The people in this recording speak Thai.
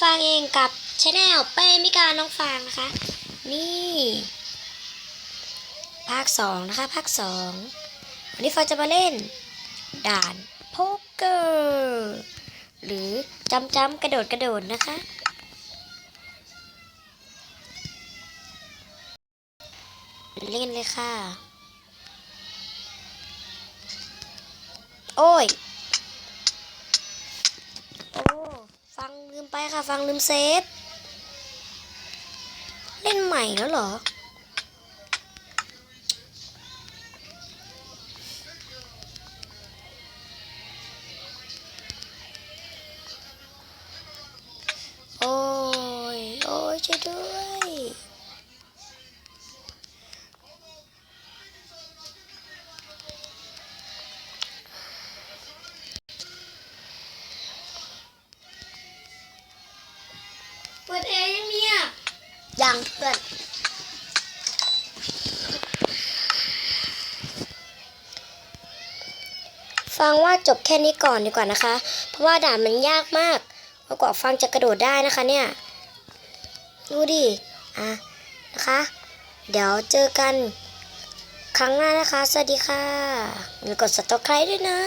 ฟางเองกับชแนลเป้มิการน้องฟางนะคะ นี่ ภาคสองนะคะ ภาคสองวันนี้ฟางจะมาเล่น ด่านโป๊กเกอร์หรือจำจำกระโดดกระโดดนะคะ เล่นเลยค่ะ โอ้ย ไปค่ะฟังลืมเซฟ เล่นใหม่แล้วเหรอ โอ้ย โอ้ยช่วยด้วย เปิดแอร์ยังเนี่ยยังเพื่อนฟังว่าจบแค่นี้ก่อนดีกว่านะคะ เพราะว่าด่านมันยากมากกว่าฟังจะกระโดดได้นะคะเนี่ย ดูดิ อะ นะคะ เดี๋ยวเจอกัน ครั้งหน้านะคะ สวัสดีค่ะอย่ากด subscribe ด้วยนะ